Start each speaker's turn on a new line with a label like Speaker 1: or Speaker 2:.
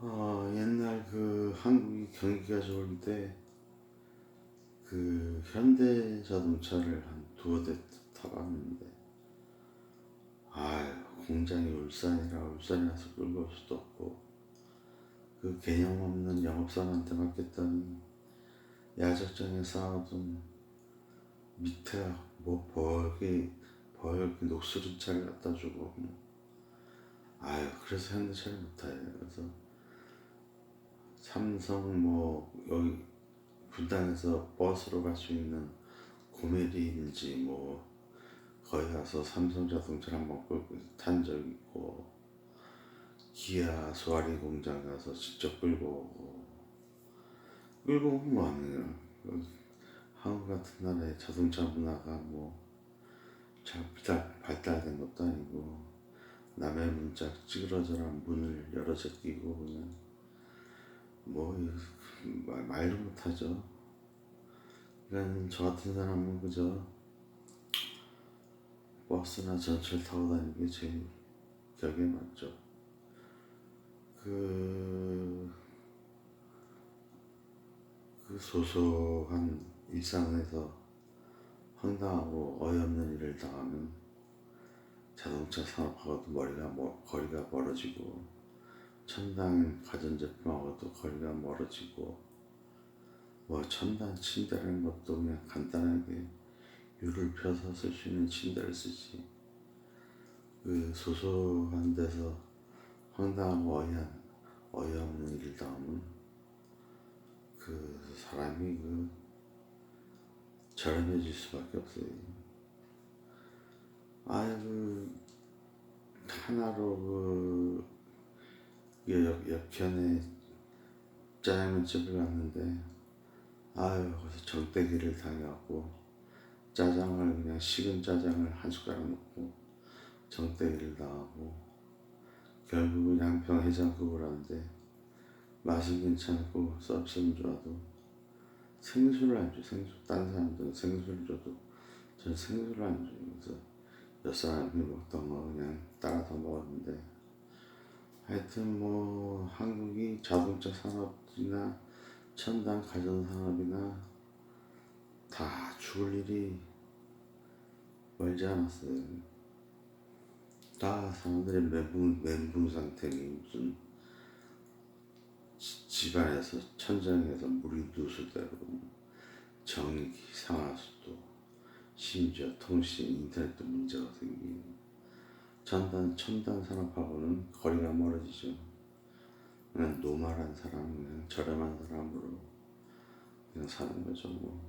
Speaker 1: 어, 옛날 그 한국이 경기가 좋을 때 그 현대 자동차를 한 두어 대 타봤는데 아유 공장이 울산이라 울산에 가서 끌고 올 수도 없고 그 개념 없는 영업사한테 맡겼더니 야적장에 쌓아둔 밑에 뭐 벌게 벌게 녹슬은 차를 갖다 주고 아유 그래서 현대차를 못 타요. 그래서 삼성 뭐 여기 분당에서 버스로 갈 수 있는 고메리인지 뭐 거기 가서 삼성 자동차를 한번 끌고 탄 적 있고 기아 소아리 공장 가서 직접 끌고 오고. 끌고 온 거 아니에요. 그 한국 같은 나라의 자동차 문화가 뭐잘 발달된 것도 아니고 남의 문짝 찌그러져라 문을 열어 제끼고 그냥 뭐 말도 못하죠. 그러니까 저 같은 사람은 그저 버스나 전철 타고 다니는 게 제일 격에 맞죠. 그, 그 소소한 일상에서 황당하고 어이없는 일을 당하면 자동차 산업하고도 머리가 멀, 거리가 멀어지고 첨단 가전제품하고도 거리가 멀어지고 뭐 첨단 침대라는 것도 그냥 간단하게 유를 펴서 쓸 수 있는 침대를 쓰지 그 소소한 데서 황당하고 어이한 어이없는 일을 당하면 그 사람이 그 저렴해질 수밖에 없어요. 아유 그 하나로 그 이게 역, 역현에 짜장면집을 갔는데 아유 거기서 정대기를 당해갖고 짜장을 그냥 식은 짜장을 한 숟가락 넣고 정대기를 당하고 결국은 양평 해장국을 하는데 맛은 괜찮고 서비스는 좋아도 생수를 안 줘. 생수. 다른 사람들은 생수를 줘도 저는 생수를 안 줘요. 그래서 옆 사람이 먹던 거 그냥 따라서 먹었는데 하여튼 뭐 한국이 자동차 산업이나 첨단 가전 산업이나 다 죽을 일이 멀지 않았어요. 다 사람들이 멘붕, 멘붕 상태니 무슨 지- 집안에서 천장에서 물이 누수되고 전기, 상하수도 심지어 통신, 인터넷도 문제가 생기고 첨단, 첨단 산업하고는 거리가 멀어지죠. 그냥 노말한 사람, 그냥 저렴한 사람으로 그냥 사는 거죠. 뭐.